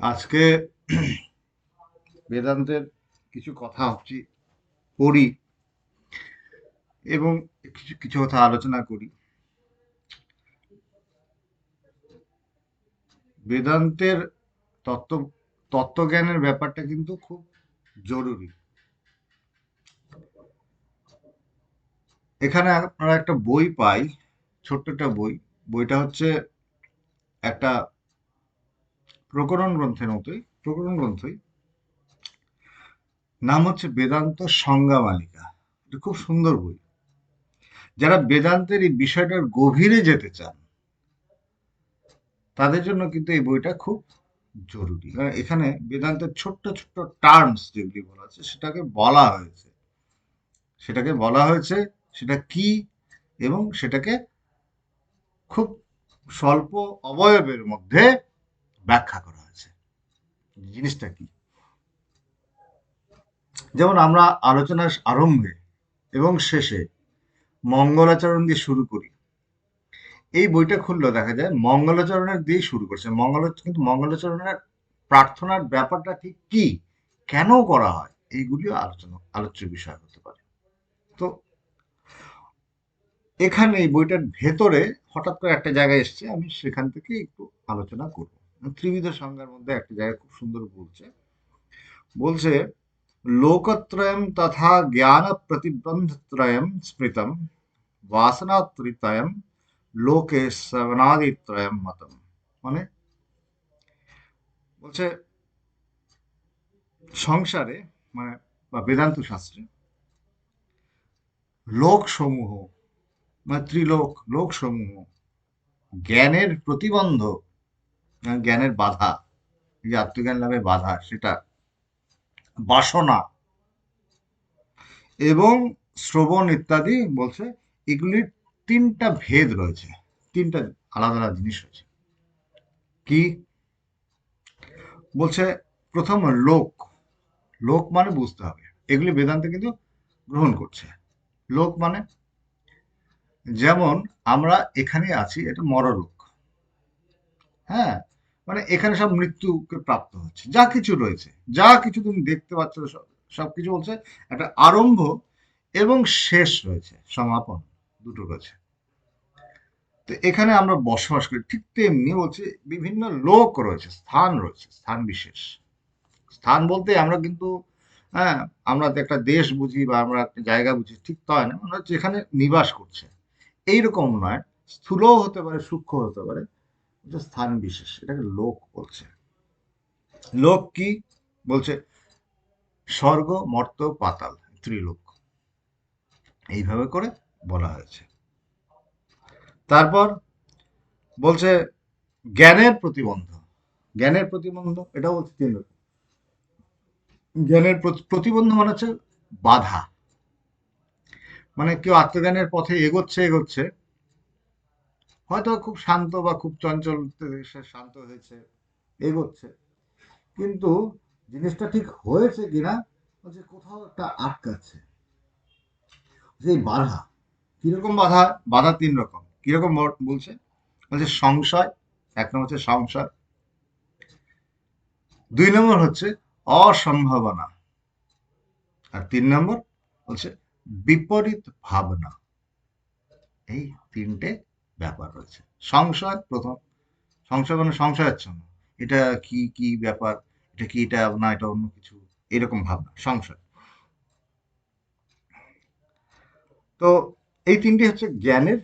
আজকে বেদান্তের কিছু কথা হচ্ছে পড়ি এবং কিছু কিছু কথা আলোচনা করি। বেদান্তের তত্ত্ব, তত্ত্বজ্ঞানের ব্যাপারটা কিন্তু খুব জরুরি। এখানে আমরা একটা বই পাই, ছোট্ট একটা বই। বইটা হচ্ছে একটা প্রকরণ গ্রন্থের মতোই, প্রকরণ গ্রন্থই। নাম হচ্ছে বেদান্ত সংজ্ঞা মালিকা। এটা খুব সুন্দর বই। যারা বেদান্তের এই বিষয়টার গভীরে যেতে চান, তাদের জন্য কিন্তু এই বইটা খুব জরুরি। কারণ এখানে বেদান্তের ছোট্ট ছোট্ট টার্মস যেগুলি বলা আছে, সেটাকে বলা হয়েছে। সেটাকে বলা হয়েছে, সেটা কি এবং সেটাকে খুব স্বল্প অবয়বের মধ্যে ব্যাখ্যা করা হয়েছে। জিনিসটা কি? যেমন আমরা আলোচনার আরম্ভে এবং শেষে মঙ্গলাচরণ দিয়ে শুরু করি। এই বইটা খুললে, দেখা যায় মঙ্গলাচরণের দিয়ে শুরু করছে। মঙ্গল, কিন্তু মঙ্গলাচরণের প্রার্থনার ব্যাপারটা ঠিক কি? কেন করা হয়? এইগুলিও আলোচনা, আলোচ্য বিষয় হতে পারে। তো এখানে এই বইটার ভেতরে হঠাৎ করে একটা জায়গায় এসছে, আমি সেখান থেকে একটু আলোচনা করব। ত্রিবিধ সংজ্ঞার মধ্যে একটা জায়গায় খুব সুন্দর বলছে। বলছে, লোকত্রয়ম তথা জ্ঞান প্রতিবন্ধত্রয়ম স্মৃতম, বাসনাত্রিতয়ম লোকে শ্রবণাদিত্রয়ম মতম। মানে বলছে, সংসারে মানে বা বেদান্ত শাস্ত্রে লোক সমূহ মানে ত্রিলোক লোক সমূহ জ্ঞানের প্রতিবন্ধ মানে জ্ঞানের বাধা যে আত্মজ্ঞান লাভের বাধা, সেটা বাসনা এবং শ্রবণ ইত্যাদি বলছে, এগুলির তিনটা ভেদ রয়েছে, তিনটা আলাদা আলাদা জিনিস রয়েছে। কি? বলছে, প্রথম লোক লোক মানে বুঝতে হবে, এগুলি বেদান্তে কিন্তু গ্রহণ করছে। লোক মানে যেমন আমরা এখানে আছি, এটা মরলোক হ্যাঁ মানে এখানে সব মৃত্যুকে প্রাপ্ত হচ্ছে। যা কিছু রয়েছে, যা কিছু তুমি দেখতে পাচ্ছ সব সবকিছু বলছে, একটা আরম্ভ এবং শেষ রয়েছে, সমাপন, দুটো রয়েছে। তো এখানে আমরা বসবাস করি, ঠিক তেমনি বলছে বিভিন্ন লোক রয়েছে, স্থান রয়েছে, স্থান বিশেষ। স্থান বলতে আমরা কিন্তু হ্যাঁ আমরা একটা দেশ বুঝি বা আমরা একটা জায়গা বুঝি, ঠিক তাই না যেখানে নিবাস করছে, এইরকম নয়। স্থূলও হতে পারে, সূক্ষ্ম হতে পারে এটা স্থান বিশেষ, এটাকে লোক বলছে। লোক কি? বলছে, স্বর্গ, মর্ত, পাতাল, ত্রিলোক। এইভাবে করে বলা হয়েছে। তারপর বলছে, জ্ঞানের প্রতিবন্ধ জ্ঞানের প্রতিবন্ধ এটা বলছে তিন রকম। জ্ঞানের প্রতিবন্ধ মানে হচ্ছে বাধা। মানে কেউ আত্মজ্ঞানের পথে এগোচ্ছে এগোচ্ছে হয়তো খুব শান্ত বা খুব চঞ্চল সে শান্ত হয়েছে, এগোচ্ছে। কিন্তু জিনিসটা ঠিক হয়েছে কিনা যে কোথাও একটা আটকাচ্ছে। সেই বাধা, কীরকম বাধা? বাধা তিন রকম। কীরকম বলছে? বলছে সংশয়, এক নম্বর হচ্ছে সংশয়। দুই নম্বর হচ্ছে অসম্ভাবনা। আর তিন নম্বর বলছে বিপরীত ভাবনা। এই তিনটে ব্যাপার রয়েছে। সংশয় প্রথম। সংশয় মানে সংশয়াচ্ছন্ন এটা কি কি ব্যাপার? এটা কি, এটা না, এটা অন্য কিছু? এরকম ভাবনা, সংশয়। তো এই তিনটি হচ্ছে জ্ঞানের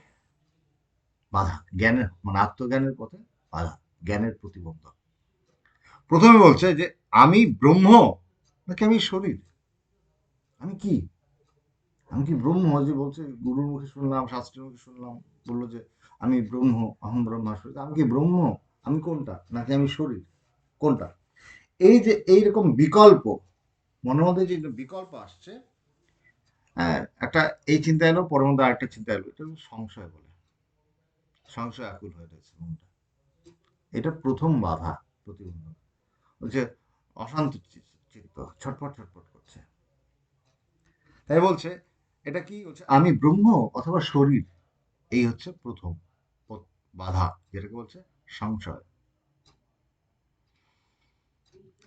বাধা। জ্ঞানের মানে আত্মজ্ঞানের পথে বাধা। জ্ঞানের প্রতিবন্ধক। প্রথমে বলছে যে, আমি ব্রহ্ম নাকি আমি শরীর? আমি কি? আমি কি ব্রহ্ম? যে বলছে, গুরুর মুখে শুনলাম, শাস্ত্রের মুখে শুনলাম, বলল যে আমি ব্রহ্ম অহম ব্রহ্মাস্পদ আমি কি ব্রহ্ম? আমি কোনটা? নাকি আমি শরীর? কোনটা? এই যে এইরকম বিকল্প, মনের মধ্যে যে বিকল্প আসছে হ্যাঁ একটা এই চিন্তা এলো, পরের মধ্যে আরেকটা চিন্তা এলো, এটা সংশয় বলে। সংশয় আকুল হয়ে রয়েছে মনটা। এটা প্রথম বাধা প্রতিবন্ধক। বলছে, অশান্ত চিত্ত, ছটফট ছটফট করছে। তাই বলছে, এটা কি? হচ্ছে আমি ব্রহ্ম অথবা শরীর, এই হচ্ছে প্রথম। বাধা, যেটাকে বলছে সংশয়।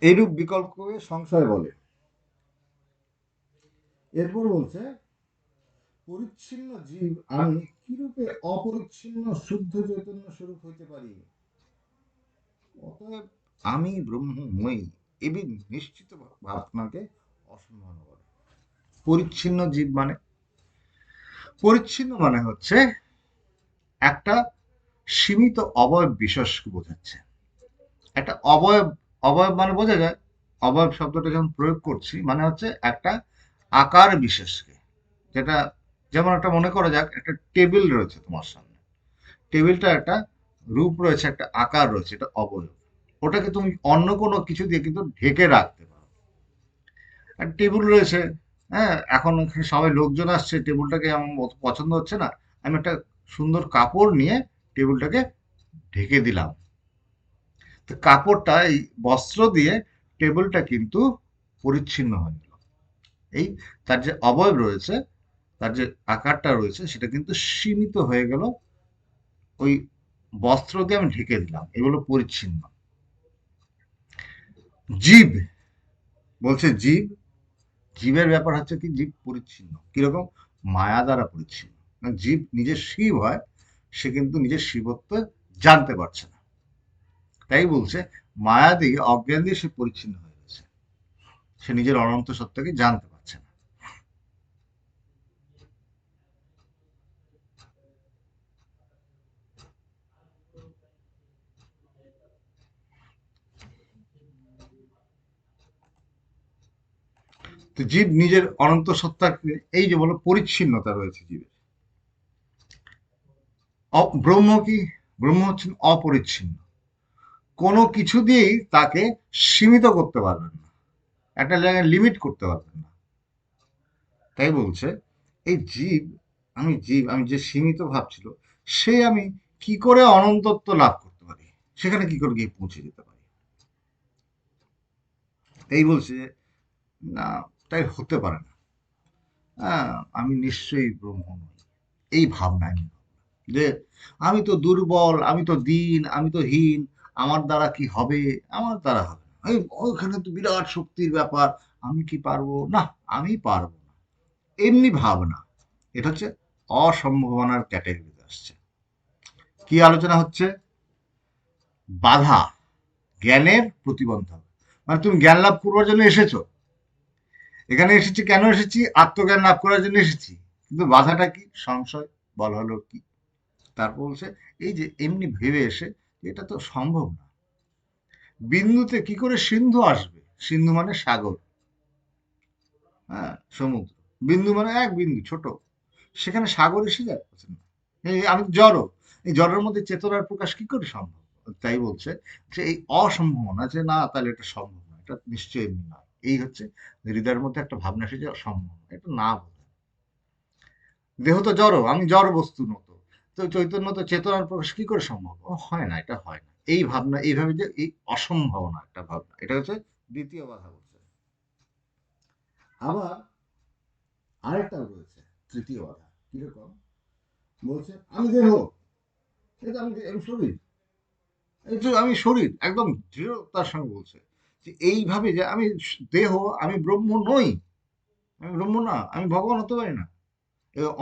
এইরূপ বিকল্পকে সংশয় বলে। এরপর বলছে, পরিচ্ছিন্ন জীব আমি কিরূপে অপরিচ্ছিন্ন শুদ্ধ চৈতন্য স্বরূপ হইতে পারি? অতএব আমি ব্রহ্মময়ী, এবি নিশ্চিত ভাবনাকে অসম্মান করে। পরিচ্ছিন্ন জীব মানে? পরিচ্ছিন্ন মানে হচ্ছে একটা সীমিত অবয়ব বিশেষকে বোঝাচ্ছে। একটা অবয়ব অবয়ব মানে বোঝা যায়, অবয়ব শব্দটা যখন প্রয়োগ করছি মানে হচ্ছে একটা আকার বিশেষকে, যেটা যেমন একটা মনে করা যাক, একটা টেবিল রয়েছে তোমার সামনে। টেবিলটা একটা রূপ রয়েছে, একটা আকার রয়েছে, এটা অবয়ব। ওটাকে তুমি অন্য কোনো কিছু দিয়ে কিন্তু ঢেকে রাখতে পারো। আর টেবিল রয়েছে হ্যাঁ এখন সবাই লোকজন আসছে, টেবিলটাকে আমার পছন্দ হচ্ছে না। আমি একটা সুন্দর কাপড় নিয়ে টেবিলটাকে ঢেকে দিলাম। তো কাপড়টা এই বস্ত্র দিয়ে টেবিলটা কিন্তু পরিচ্ছিন্ন হয়ে গেল। এই তার যে অবয়ব রয়েছে, তার যে আকারটা রয়েছে, সেটা কিন্তু সীমিত হয়ে গেল। ওই বস্ত্র দিয়ে আমি ঢেকে দিলাম এগুলো পরিচ্ছিন্ন। জীব, বলছে জীব, জীবের ব্যাপার হচ্ছে কি? জীব পরিচ্ছিন্ন, কীরকম? মায়া দ্বারা পরিচ্ছিন্ন। মানে জীব নিজের শিব হয় সে কিন্তু নিজের শিবত্ব জানতে পারছে না। তাই বলছে মায়া দিয়ে অজ্ঞান দিয়ে সে পরিচ্ছিন্ন হয়ে গেছে। সে নিজের অনন্ত সত্যকে জানতে পারছে না। তো জীব নিজের অনন্ত সত্তাকে, এই যে বলো, পরিচ্ছিন্নতা রয়েছে জীবের। ব্রহ্ম কি? ব্রহ্ম হচ্ছেন অপরিচ্ছিন্ন। কোনো কিছু দিয়েই তাকে সীমিত করতে পারবেন না। একটা জায়গায় লিমিট করতে পারবেন না। তাই বলছে, এই জীব, আমি জীব, আমি যে সীমিত ভাবছিল, সে আমি কি করে অনন্তত্ব লাভ করতে পারি? সেখানে কি করে গিয়ে পৌঁছে যেতে পারি? এই বলছে না, তাই হতে পারে না। আমি নিশ্চয়ই ব্রহ্ম নই। এই ভাবনায় নিয়ে। যে আমি তো দুর্বল, আমি তো দিন, আমি তো হীন, আমার দ্বারা কি হবে? আমার দ্বারা হবে না। এই ওখানে তো বিরাট শক্তির ব্যাপার, আমি কি পারব? না, আমি পারব না। এমনি ভাবনা। এটা হচ্ছে অসম্ভাবনার ক্যাটাগরিতে আসছে। কি আলোচনা হচ্ছে? বাধা, জ্ঞানের প্রতিবন্ধক। মানে তুমি জ্ঞান লাভ করবার জন্য এসেছ। এখানে এসেছি, কেন এসেছি? আত্মজ্ঞান লাভ করার জন্য এসেছি। কিন্তু বাধাটা কি? সংশয়? বল হলো কি? তারপর বলছে, এই যে এমনি ভেবে এসে এটা তো সম্ভব না। বিন্দুতে কি করে সিন্ধু আসবে? সিন্ধু মানে সাগর। হ্যাঁ সমুদ্র। বিন্দু মানে এক বিন্দু, ছোট। সেখানে সাগর এসে যায় না। আমি জড়। এই জড়ের মধ্যে চেতনার প্রকাশ কি করে সম্ভব? তাই বলছে যে এই অসম্ভাবনা যে না, তাহলে এটা সম্ভব না। এটা নিশ্চয়ই নয় এই হচ্ছে হৃদয়ের মধ্যে একটা ভাবনা এসে যে সম্ভব না। এটা না বলে। দেহ তো জড়, আমি জড় বস্তু মতো। তো চৈতন্য তো চেতনার প্রকাশ কি করে সম্ভব? হয় না, এটা হয় না। এই ভাবনা এইভাবে যে, এই অসম্ভাবনা একটা ভাবনা, এটা হচ্ছে দ্বিতীয় বাধা বলছে। আবার আরেকটা রয়েছে তৃতীয় বাধা, কীরকম? বলছে, আমি দেহ এটা আমি শরীর। আমি শরীর, একদম দৃঢ়তার সঙ্গে বলছে যে, এইভাবে যে আমি দেহ, আমি ব্রহ্ম নই। আমি ব্রহ্ম না, আমি ভগবান হতে পারি না।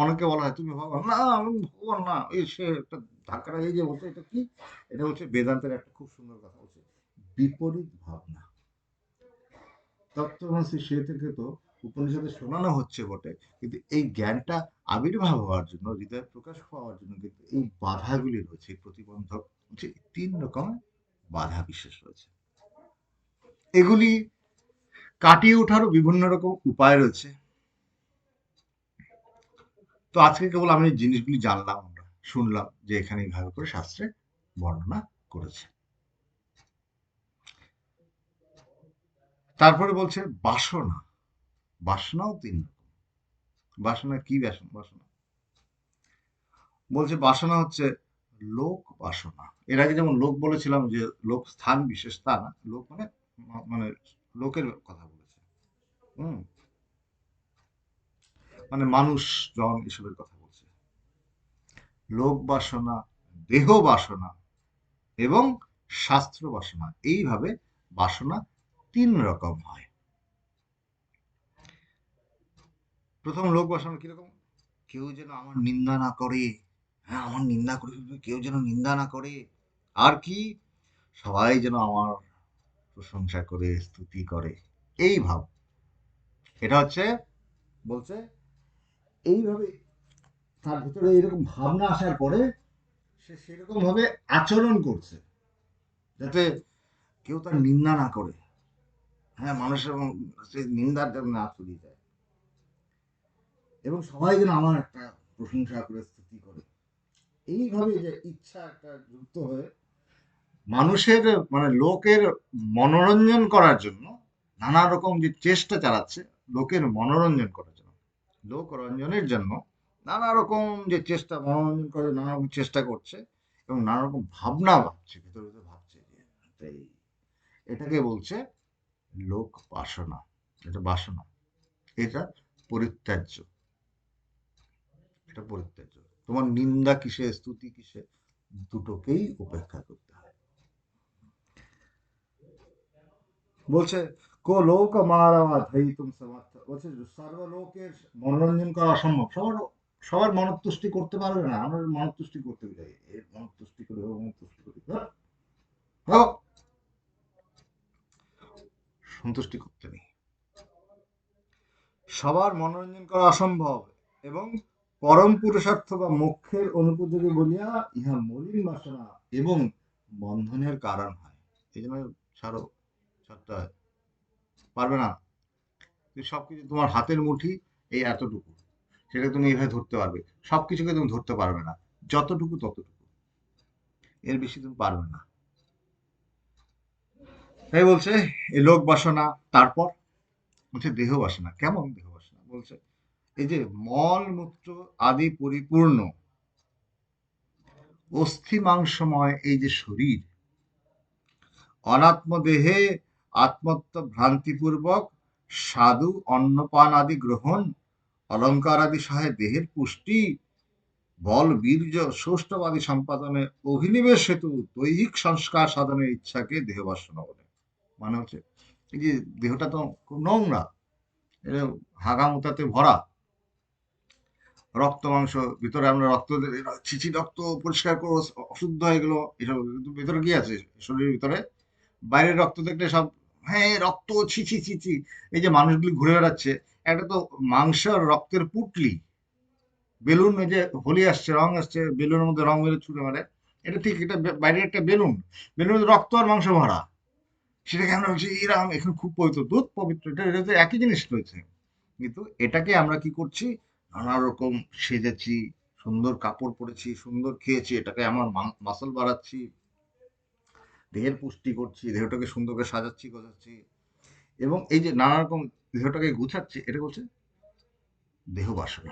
অনেকে বলা হয় তুমি ভগবান না, আমি ভগবান না এই সে একটা ধাক্কাটা এই যে বলছে, এটা কি? এটা হচ্ছে বেদান্তের একটা খুব সুন্দর কথা বলছে, বিপরীত ভাবনা। তত্ত্বমসি সে থেকে তো উপনিষদে শোনানো হচ্ছে বটে, কিন্তু এই জ্ঞানটা আবির্ভাব হওয়ার জন্য, হৃদয় প্রকাশ পাওয়ার জন্য কিন্তু এই বাধাগুলি রয়েছে প্রতিবন্ধক যে তিন রকমের বাধা বিশেষ রয়েছে। এগুলি কাটিয়ে ওঠারও বিভিন্ন রকম উপায় রয়েছে। তো আজকে কেবল আমি জিনিসগুলি জানলাম শুনলাম যে এখানে এইভাবে করে শাস্ত্রে বর্ণনা করেছে। তারপরে বলছে, বাসনা। বাসনাও তিন। রকম বাসনা কি বাসনা? বাসনা। বলছে, বাসনা হচ্ছে লোক বাসনা। এর আগে যেমন লোক বলেছিলাম যে লোক স্থান বিশেষ তা না, লোক মানে মানে লোকের কথা বলেছে। হুম। মানে মানুষ জন এসবের কথা বলছে। লোক বাসনা, দেহ বাসনা এবং শাস্ত্র বাসনা, এইভাবে বাসনা তিন রকম হয়। প্রথম লোক বাসনা কীরকম? কেউ যেন আমার নিন্দা না করে হ্যাঁ আমার নিন্দা করে, কেউ যেন নিন্দা না করে। আর কি? সবাই যেন আমার প্রশংসা করে, স্তুতি করে। এই ভাব। এটা হচ্ছে, বলছে এইভাবে তার ভিতরে এরকম ভাবনা আসার পরে সে সেরকম ভাবে আচরণ করছে যাতে কেউ তার নিন্দা না করে। হ্যাঁ মানুষের সে নিন্দার যেন না যায়। এবং সবাই যেন আমার একটা প্রশংসা করে স্তুতি করে। এইভাবে যে ইচ্ছা একটা যুক্ত হয়ে মানুষের মানে লোকের মনোরঞ্জন করার জন্য নানা রকম যে চেষ্টা চালাচ্ছে লোকের মনোরঞ্জন করার জন্য। লোক রঞ্জনের জন্য নানা রকম যে চেষ্টা, মনোরঞ্জন করে নানা রকম চেষ্টা করছে এবং নানা রকম ভাবনা ভাবছে, ভিতরে ভিতরে ভাবছে এই এটাকে বলছে লোক বাসনা, এটা বাসনা, এটা পরিত্যাজ্য এটা পরিত্যাজ্য। তোমার নিন্দা কিসে, স্তুতি কিসে, দুটোকেই উপেক্ষা করতে হয়। বলছে কো লোক মারা ধৈ তুম সমর্থ। বলছে সর্বলোকের মনোরঞ্জন করা অসম্ভব। সবার সবার মনতুষ্টি করতে পারবে না। আমরা মনতুষ্টি করতে চাই। এর মনতুষ্টি করে মনতুষ্টি করি? হ্যাঁ? সন্তুষ্টি করতে নেই। সবার মনোরঞ্জন করা অসম্ভব এবং পরম পুরুষার্থ বা মোক্ষের অনুপযোগী বলিয়া ইহা মলিন বাসনা এবং বন্ধনের কারণ হয়। এই জন্য ছাড়ো, ছাড়তে হয়। পারবে না। তুমি সবকিছু তোমার হাতের মুঠি এই এতটুকু। সেটা তুমি এইভাবে ধরতে পারবে। সবকিছুকে তুমি ধরতে পারবে না। যতটুকু, ততটুকু। এর বেশি তুমি পারবে না। তাই বলছে এই লোক বাসনা, তারপর? বলছে, দেহ বাসনা। কেমন দেহ বাসনা? বলছে, এই যে মল মূত্র আদি পরিপূর্ণ অস্থি মাংসময় এই যে শরীর অনাত্ম দেহে আত্মত্ব ভ্রান্তিপূর্বক, সাধু, অন্নপান আদি গ্রহণ, অলঙ্কার আদি সহায় দেহের পুষ্টি, বল, বীর্য, সুষ্ঠবাদী সম্পাদনে অভিনিবেশ হেতু দৈহিক সংস্কার সাধনের ইচ্ছাকে দেহ বাসনা বলে। মানে হচ্ছে, এই যে দেহটা তো খুব নোংরা হাগামুতাতে ভরা। রক্ত, মাংস, ভিতরে আমরা রক্ত ছিচি রক্ত পরিষ্কার করো, অশুদ্ধ হয়ে গেলো, এসব ভিতরে কি আছে? শরীরের ভিতরে? বাইরের রক্ত দেখলে সব হ্যাঁ রক্ত ছিচি ছিচি এই যে মানুষগুলি ঘুরে বেড়াচ্ছে, একটা তো মাংস রক্তের পুটলি, বেলুন যে হোলি আসছে, রং আসছে, বেলুনের মধ্যে রং মেরে ছুটে মারে, এটা ঠিক এটা বাইরে একটা বেলুন, বেলুনের রক্ত আর মাংস ভরা সেটাকে আমরা বলছি এরকম, এখন খুব পবিত্র, দুধ পবিত্র, এটা এটা তো একই জিনিস রয়েছে, কিন্তু এটাকে আমরা কি করছি? নানা রকম সেজেছি, সুন্দর কাপড় পরেছি, সুন্দর খেয়েছি, এটাকে আমার মাসল বাড়াচ্ছি দেহের পুষ্টি করছি, দেহটাকে সুন্দর করে সাজাচ্ছি, গোছাচ্ছি এবং এই যে নানা রকম দেহটাকে গুছাচ্ছি, এটা বলছে দেহ বাসনা।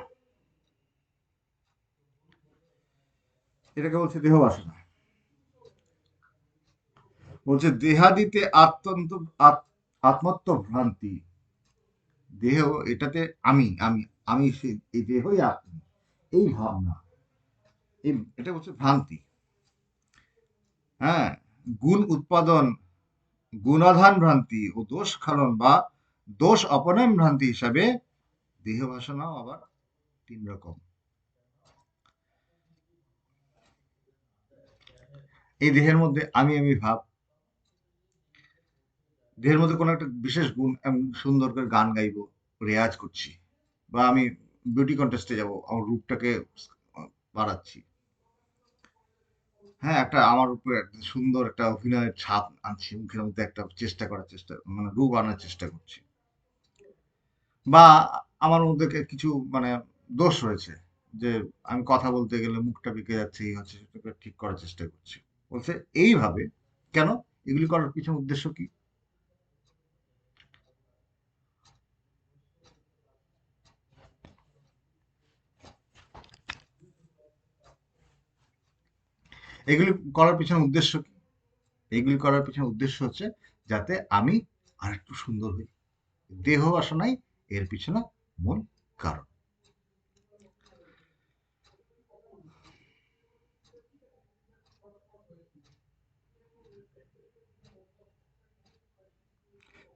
এটাকে বলছে দেহ বাসনা। বলছে দেহাদিতে আত্মন্ত, আত- আত্মত্ব ভ্রান্তি। দেহ, এটাতে আমি আমি আমি এই দেহই আপনি এই ভাবনা, এই, এটা হচ্ছে ভ্রান্তি। হ্যাঁ গুণ উৎপাদন, গুণাধান ভ্রান্তি ও দোষ খালন বা দোষ অপনয়ন ভ্রান্তি হিসাবে দেহ বাসনাও আবার তিন রকম। এই দেহের মধ্যে আমি আমি ভাব। দেহের মধ্যে কোনো একটা বিশেষ গুণ আমি সুন্দর করে গান গাইবো, রেয়াজ করছি বা আমি বিউটি কন্টেস্টে যাব, আমার রূপটাকে বাড়াচ্ছি। হ্যাঁ একটা আমার উপরে সুন্দর একটা অভিনয়ের ছাপ আনছি, মুখের মধ্যে একটা চেষ্টা করার চেষ্টা মানে রূপ আনার চেষ্টা করছি। বা আমার মধ্যে কিছু মানে দোষ রয়েছে, যে আমি কথা বলতে গেলে মুখটা বেঁকে যাচ্ছে, এই হচ্ছে, সেটাকে ঠিক করার চেষ্টা করছি। বলছে, এইভাবে কেন? এগুলি করার পিছনে উদ্দেশ্য কি? এগুলি করার পিছনে উদ্দেশ্য কি? এগুলি করার পিছনে উদ্দেশ্য হচ্ছে যাতে আমি আর একটু সুন্দর হই। দেহ বাসনাই এর পিছনে মূল কারণ।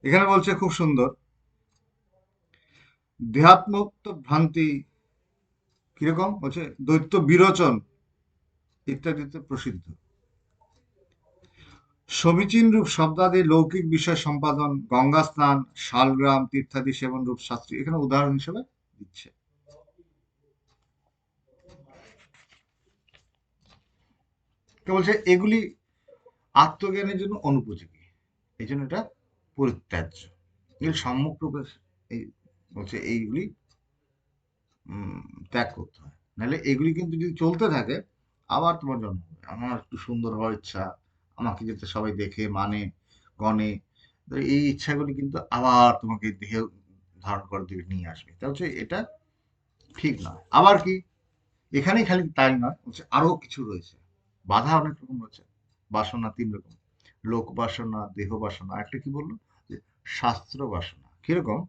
এখানে বলছে খুব সুন্দর দেহাত্মত্ব ভ্রান্তি কীরকম বলছে দৈত্য বিরোচন। ইত্যাদিতে প্রসিদ্ধ। সমীচীন রূপ শব্দাদি, লৌকিক বিষয় সম্পাদন, গঙ্গা স্নান, শালগ্রাম, তীর্থাদি সেবন রূপ শাস্ত্রী, এখানে উদাহরণ হিসেবে দিচ্ছে। বলছে? এগুলি আত্মজ্ঞানের জন্য অনুপযোগী। এই জন্য এটা পরিত্যাজ্য। এগুলি সম্মুখ রূপে এই বলছে এইগুলি ত্যাগ করতে হয়। নাহলে এগুলি কিন্তু যদি চলতে থাকে আবার তোমার জন্ম হবে। আমার একটু সুন্দর হওয়ার ইচ্ছা, আমাকে যাতে সবাই দেখে মানে গণে এই ইচ্ছাগুলি কিন্তু আবার তোমাকে দেহে ধারণ করে দিকে নিয়ে আসবে। তা হচ্ছে এটা ঠিক নয় আবার কি? এখানেই খালি তাই নয়, হচ্ছে আরও কিছু রয়েছে। বাধা অনেক রকম রয়েছে। বাসনা তিন রকম। লোক বাসনা, দেহ বাসনা। একটা কি বলল? যে শাস্ত্র বাসনা। কীরকম?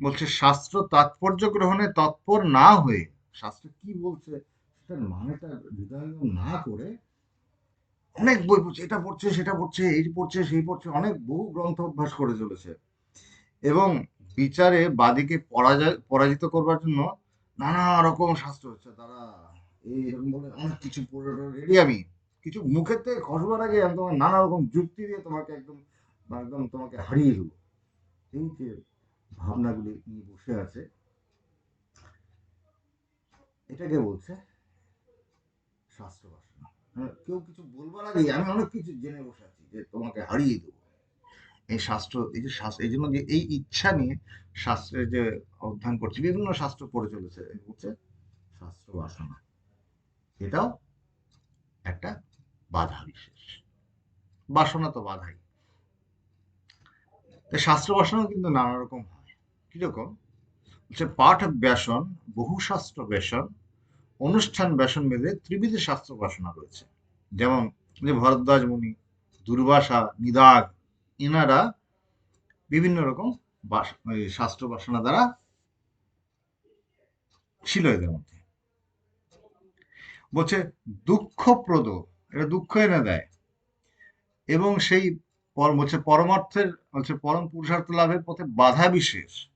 বলছে, শাস্ত্র তাৎপর্য গ্রহণে তৎপর না হয়ে শাস্ত্র কি বলছে? সেটার মানেটা হৃদয়ঙ্গম না করে অনেক বই পড়ছে, এটা পড়ছে, সেটা পড়ছে, এই পড়ছে, সেই পড়ছে, অনেক বহু গ্রন্থ অভ্যাস করে চলেছে। এবং বিচারে বাদীকে পরাজিত করবার জন্য নানা রকম শাস্ত্র হচ্ছে। তারা এই এরকম বলে, অনেক কিছু পড়ে রেডি আমি। কিছু মুখেতে খসবার আগে আমি তোমার নানা রকম যুক্তি দিয়ে তোমাকে একদম একদম তোমাকে হারিয়ে দেবো। এই যে ভাবনাগুলি নিয়ে বসে আছে, এটাকে বলছে শাস্ত্র হ্যাঁ, কেউ কিছু বলবার আগে আমি অনেক কিছু জেনে বসে আছি যে তোমাকে হারিয়ে দেবো। এই শাস্ত্র এই যে শাস্ত্র এই জন্য এই ইচ্ছা নিয়ে শাস্ত্রের যে অধ্যয়ন বিভিন্ন শাস্ত্র পড়ে চলেছে হচ্ছে শাস্ত্র বাসনা। এটাও একটা বাধা বিশেষ। বাসনা তো বাধাই। তো শাস্ত্র বাসনাও কিন্তু নানা রকম হয়। কীরকম? হচ্ছে পাঠ ব্যাসন বহু শাস্ত্র ব্যাসন অনুষ্ঠান ব্যাসন বেদে ত্রিবিধ শাস্ত্র বাসনা রয়েছে। যেমন যে ভরদ্বাজ মুনি দুর্বাসা, নিদাগ ইনারা বিভিন্ন রকম শাস্ত্র বাসনা দ্বারা ছিল এদের মধ্যে। বলছে, দুঃখপ্রদ, এটা দুঃখ এনে দেয়। এবং সেই বলছে, পরমার্থের বলছে, পরম পুরুষার্থ লাভের পথে বাধা বিশেষ।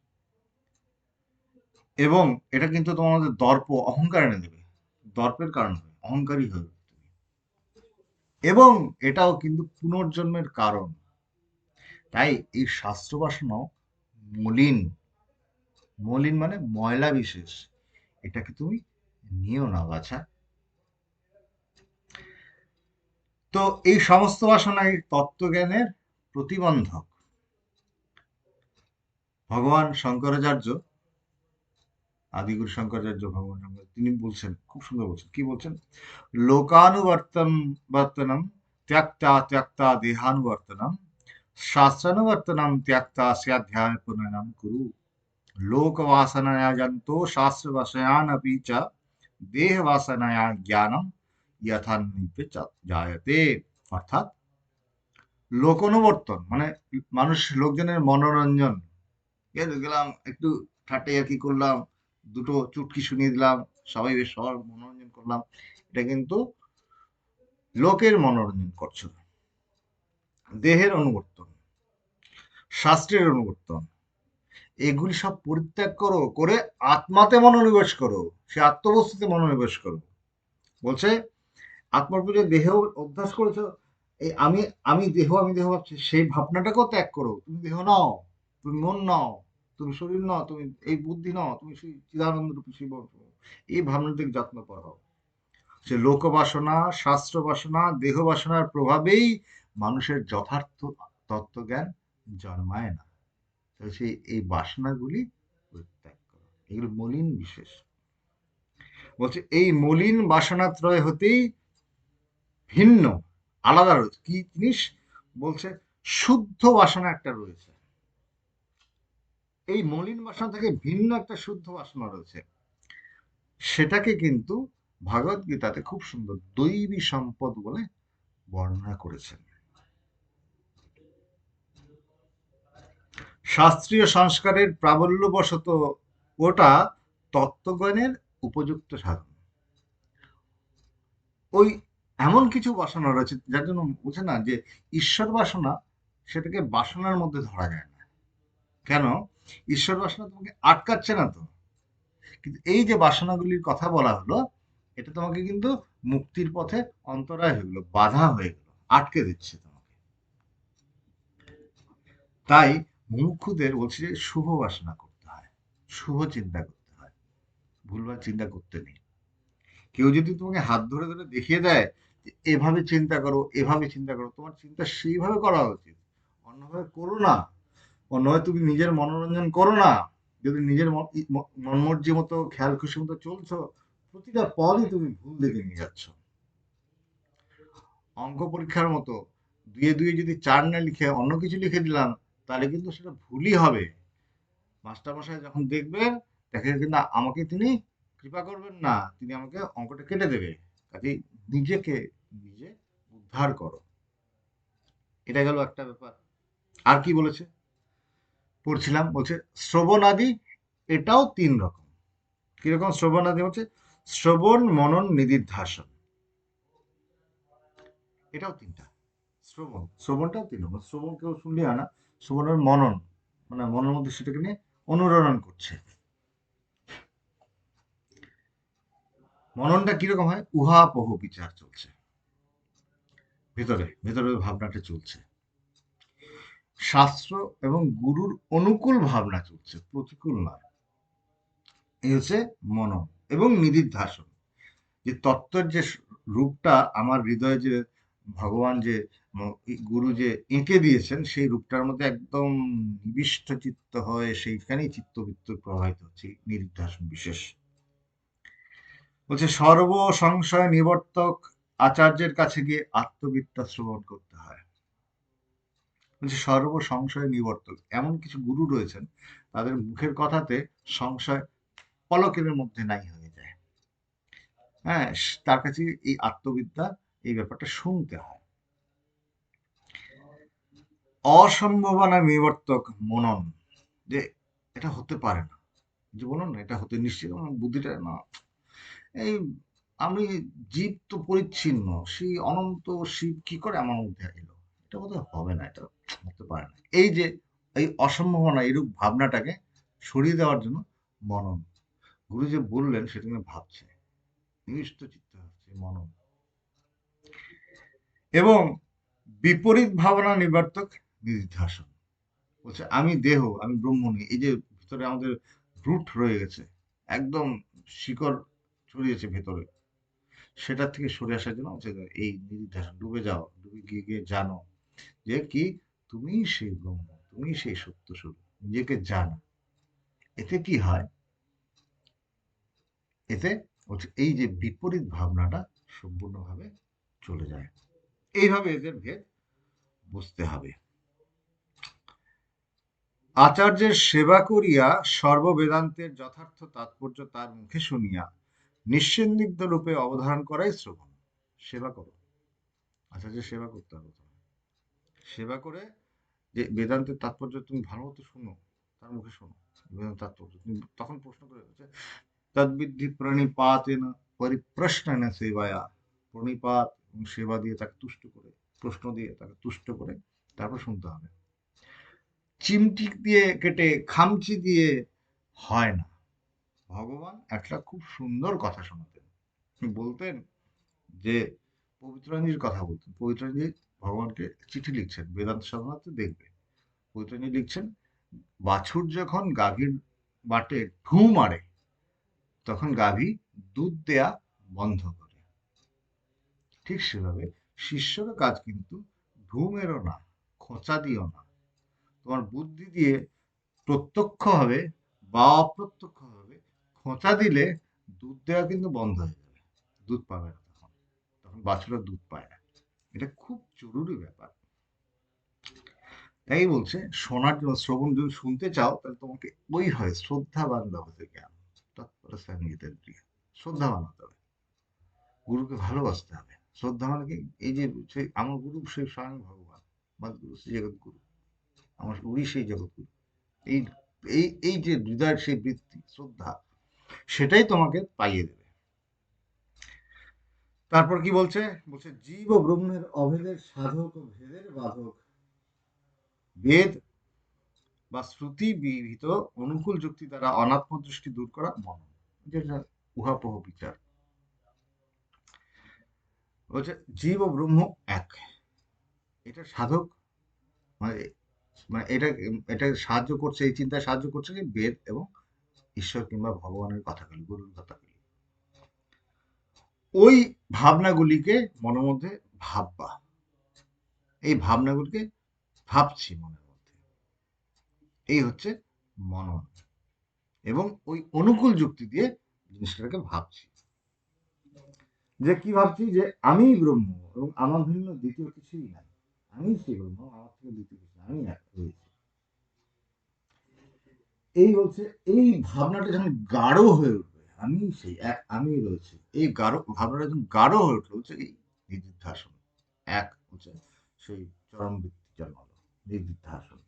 এবং এটা কিন্তু তোমাদের দর্প অহংকার এনে দেবে। দর্পের কারণ হবে, অহংকারী হবে এবং এটাও কিন্তু পুনর্জন্মের কারণ। তাই এই শাস্ত্র বাসনাও মলিন। মলিন মানে ময়লা বিশেষ। এটাকে তুমি নিও না, বাছা। তো এই সমস্ত বাসনা এই তত্ত্বজ্ঞানের প্রতিবন্ধক। ভগবান শঙ্করাচার্য আদিগুরু শঙ্করাচার্য ভগবান তিনি বলছেন, খুব সুন্দর বলছেন, কি বলছেন? লোকানুবর্তন বর্তনম ত্যাক্তা ত্যাক্তা দেহানুবর্তনম, শাস্ত্রানুবর্তনম ত্যাক্তা স্যাধ্যায় পুনরাম কুরু। লোকবাসনায়া জন্তো শাস্ত্রবাসয়ান অপি চ, দেহবাসনায়া জ্ঞানম যথান্বিপে জায়তে। অর্থাৎ লোকানুবর্তন মানে মানুষ, লোকজনের মনোরঞ্জন। গেলাম, একটু ঠাটে কি করলাম। দুটো চুটকি শুনিয়ে দিলাম, সবাই বেশ সবার মনোরঞ্জন করলাম। এটা কিন্তু লোকের মনোরঞ্জন করছ। দেহের অনুবর্তন, শাস্ত্রের অনুবর্তন, এগুলি সব পরিত্যাগ করো, করে আত্মাতে মনোনিবেশ করো, সে আত্মবস্তুতে মনোনিবেশ করো। বলছে, আত্মার পুজো দেহ অভ্যাস করেছ? এই আমি আমি দেহ আমি দেহ ভাবছি, সেই ভাবনাটাকেও ত্যাগ করো। তুমি দেহ নাও, তুমি মন নাও। তুমি শরীর নাও, তুমি এই বুদ্ধি নাও, তুমি সেই চিদানন্দ রূপী শিব এই ভাবনা থেকে যত্ন করো সে লোক বাসনা শাস্ত্র বাসনা দেহ বাসনার প্রভাবেই মানুষের যথার্থ তত্ত্বজ্ঞান জন্মায় না। সেই এই বাসনাগুলি পরিত্যাগ করো। এগুলো মলিন বিশেষ। বলছে, এই মলিন বাসনাত্রয় হতেই ভিন্ন, আলাদা রয়েছে। কি জিনিস? বলছে, শুদ্ধ বাসনা একটা রয়েছে। এই মলিন বাসনা থেকে ভিন্ন একটা শুদ্ধ বাসনা রয়েছে। সেটাকে কিন্তু ভাগবত গীতাতে খুব সুন্দর দৈবী সম্পদ বলে বর্ণনা করেছেন। শাস্ত্রীয় সংস্কারের প্রাবল্যবশত ওটা তত্ত্বজ্ঞানের উপযুক্ত সাধন। ওই এমন কিছু বাসনা রয়েছে যার জন্য বুঝে না যে ঈশ্বর বাসনা সেটাকে বাসনার মধ্যে ধরা যায় না। কেন? ঈশ্বর বাসনা তোমাকে আটকাচ্ছে না তো। কিন্তু এই যে বাসনাগুলির কথা বলা হলো, এটা তোমাকে কিন্তু মুক্তির পথে অন্তরায় হয়ে গেলো, বাধা হয়ে গেল, আটকে দিচ্ছে তোমাকে। তাই মুমুক্ষুদের বলছে যে শুভ বাসনা করতে হয়, শুভ চিন্তা করতে হয়, ভুলভাল চিন্তা করতে নেই। কেউ যদি তোমাকে হাত ধরে ধরে দেখিয়ে দেয় যে এভাবে চিন্তা করো, এভাবে চিন্তা করো, তোমার চিন্তা সেইভাবে করা উচিত, অন্যভাবে করো না। অন্যভাবে তুমি নিজের মনোরঞ্জন করো না। যদি নিজের মন- মনমর্জি মতো, খেয়াল খুশি মতো চলছো, প্রতিটা পদই তুমি ভুল দিকে নিয়ে যাচ্ছ। অঙ্ক পরীক্ষার মতো দুয়ে দুয়ে যদি চার না লিখে অন্য কিছু লিখে দিলাম, তাহলে কিন্তু সেটা ভুলই হবে। মাস্টারমশাই যখন দেখবেন দেখেন কিন্তু আমাকে তিনি কৃপা করবেন না, তিনি আমাকে অঙ্কটা কেটে দেবে। কাজে নিজেকে নিজে উদ্ধার করো। এটা গেল একটা ব্যাপার। আর কি বলেছে? পড়ছিলাম, বলছে শ্রবণাদি, এটাও তিন রকম। কীরকম শ্রবণাদি হচ্ছে শ্রবণ মনন নিদিধ্যাসন এটাও তিনটা। শ্রবণ, শ্রবণটাও তিন রকম। শ্রবণ কেউ শুনলে হয় না শ্রবণের মনন মানে মনের মধ্যে সেটাকে নিয়ে অনুরণন করছে। মননটা কীরকম হয়? উহা পহ বিচার চলছে। ভেতরে ভেতরে ভাবনাটা চলছে। শাস্ত্র এবং গুরুর অনুকূল ভাবনা চলছে, প্রতিকূল নয় এই হচ্ছে মনন এবং নিদিধ্যাসন যে তত্ত্বের যে রূপটা আমার হৃদয়ে যে ভগবান যে গুরু যে এঁকে দিয়েছেন, সেই রূপটার মধ্যে একদম নিবিষ্ট চিত্ত হয়ে সেইখানেই চিত্তবৃত্ত প্রবাহিত হচ্ছে এই নিদিধ্যাসন বিশেষ। বলছে সর্ব সংশয় নিবর্তক আচার্যের কাছে গিয়ে আত্মবিদ্যা শ্রবণ করতে হয়। বলছে সর্ব সংশয় নিবর্তক, এমন কিছু গুরু রয়েছেন, তাদের মুখের কথাতে সংশয় পলকের মধ্যে নাই হয়ে যায়। হ্যাঁ তার কাছে এই আত্মবিদ্যা, এই ব্যাপারটা শুনতে হয়। অসম্ভাবনা নিবর্তক মনন, যে এটা হতে পারে না। যে বলুন না, এটা হতে নিশ্চিত বুদ্ধিটা না। এই আমি জীব তো পরিচ্ছিন্ন, সেই অনন্ত শিব কি করে আমার মধ্যে এলো? এটা বোধহয় হবে না, এটা হতে পারে না। এই যে, এই অসম্ভাবনা এরূপ ভাবনাটাকে সরিয়ে দেওয়ার জন্য মনন। গুরু যে বললেন, সেটা ভাবছে। নিবিষ্ট চিত্ত হচ্ছে মনন। এবং বিপরীত ভাবনা নিবার্তক নির্ধাসন। বলছে, আমি দেহ, আমি ব্রহ্ম নই এই যে ভিতরে আমাদের রুট রয়ে গেছে, একদম শিকড় ছড়িয়েছে ভেতরে। সেটার থেকে সরে আসার জন্য এই নির্ধাসন, ডুবে যাও ডুবে গিয়ে গিয়ে জানো। যে কি? তুমি সেই ব্রহ্ম, তুমি সেই সত্য স্বরূপ নিজেকে জানা। এতে কি হয়? এতে এই যে বিপরীত ভাবনাটা সম্পূর্ণভাবে চলে যায়। এইভাবে এদের ভেদ বুঝতে হবে। আচার্যের সেবা করিয়া সর্ববেদান্তের যথার্থ তাৎপর্য তার মুখে শুনিয়া নিশ্চিন্দিগ্ধ রূপে অবধারণ করাই শ্রবণ। সেবা করো। আচার্যের সেবা করতে হবে। সেবা করে যে বেদান্তের তাৎপর্য তুমি ভালো মতো শোনো, তার মুখে শোনো। বেদান্ত তাৎপর্য। তুমি তখন প্রশ্ন করে হচ্ছে তদ্বিদ্ধি প্রণিপাতেন পরিপ্রশ্ন সেবায়া। প্রণিপাত সেবা দিয়ে তাকে তুষ্ট করে, প্রশ্ন দিয়ে তাকে তুষ্ট করে তারপর শুনতে হবে। চিমটি দিয়ে কেটে খামচি দিয়ে হয় না। ভগবান একটা খুব সুন্দর কথা শোনাতেন। বলতেন যে পবিত্রাঞ্জির কথা বলতেন। পবিত্রাঞ্জি ভগবানকে চিঠি লিখছেন, বেদান্ত সাধনাতে দেখবে। পবিত্রাঞ্জি লিখছেন, বাছুর যখন গাভীর বাটে ঢু মারে, তখন গাভী দুধ দেয়া বন্ধ করে। ঠিক সেভাবে শিষ্যরও কাজ কিন্তু ঢু মেরো না, খোঁচা দিও না। তোমার বুদ্ধি দিয়ে প্রত্যক্ষভাবে বা অপ্রত্যক্ষভাবে খোঁচা দিলে দুধ দেওয়া কিন্তু বন্ধ হয়ে যাবে, দুধ পাবে না তখন। তখন বাছুরা দুধ পায় না। এটা খুব জরুরি ব্যাপার। তাই বলছে শোনার জন্য শ্রবণ যদি শুনতে চাও, তাহলে তোমাকে ওই হয় শ্রদ্ধাবান ব্যবহার জ্ঞান তৎপর সঙ্গীতের প্রিয় শ্রদ্ধা বানাতে হবে। গুরুকে ভালোবাসতে হবে। শ্রদ্ধা মানে কি? এই যে সেই আমার গুরু, সেই স্বয়ং ভগবান বা গুরু শ্রী জগৎ গুরু। আমার গুরুই সেই জগৎগুরু এই এই এই যে হৃদয়ের সেই বৃত্তি, শ্রদ্ধা, সেটাই তোমাকে পাইয়ে দেবে। তারপর কি বলছে? বলছে জীব ও ব্রহ্মের অভেদের সাধক ও ভেদের বাধক। বেদ বা শ্রুতি বিহিত অনুকূল যুক্তি দ্বারা অনাত্ম দৃষ্টি দূর করা মনন যেটা উহাপোহ বিচার। বলছে জীব ও ব্রহ্ম এক। এটা সাধক? মানে মানে এটা এটা সাহায্য করছে এই চিন্তায় সাহায্য করছে কি? বেদ এবং ঈশ্বর কিংবা ভগবানের কথাগুলি গুরুর কথাগুলি ওই ভাবনাগুলিকে মনের মধ্যে ভাববা। এই ভাবনাগুলিকে ভাবছি মনের মধ্যে। এই হচ্ছে মনন। এবং ওই অনুকূল যুক্তি দিয়ে জিনিসটাকে ভাবছি। যে কি ভাবছি? যে আমি ব্রহ্ম এবং আমার ভিন্ন দ্বিতীয় কিছুই নাই। আমি সেই ব্রহ্ম, আমার থেকে দ্বিতীয় কিছু আমি রয়েছি এই বলছে এই ভাবনাটা যখন গাঢ় হয়ে উঠবে আমি সেই এক, আমি রয়েছে এই গাঢ় ভাবনাটা যখন গাঢ় হয়ে উঠল, হচ্ছে এই নির্দিধ্যাসন এক হচ্ছে সেই চরম বৃত্তি জন্মালো নির্দিধ্যাসন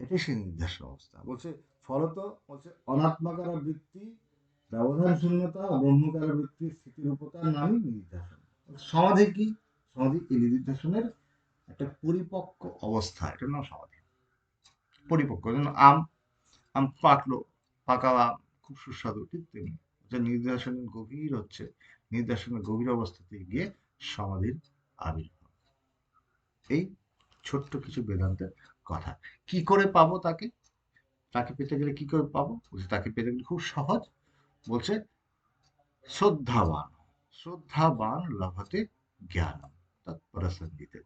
এটাই সেই নির্দেশন অবস্থা। বলছে, ফলত বলছে অনাত্মাকার বৃত্তি ব্যবধান শূন্যতা ব্রহ্মকার বৃত্তির স্থিতিরূপতার নামই নির্দেশন সমাধি কি? সমাধি এই নির্দেশনের একটা পরিপক্ক অবস্থা এটার নাম সমাধি। পরিপক্ক, যেমন আম আম পাকলো পাকা খুব সুস্বাদু, ঠিক তেমনি। যে নির্দেশনের গভীর হচ্ছে নির্দেশনের গভীর অবস্থাতে গিয়ে সমাধির আবির্ভাব। এই ছোট্ট কিছু বেদান্তের কথা। কি করে পাবো তাকে? তাকে পেতে গেলে কি করে পাবো? বলছে, তাকে পেতে গেলে খুব সহজ। বলছে, শ্রদ্ধাবান শ্রদ্ধাবান লভতে জ্ঞান সঙ্গীতে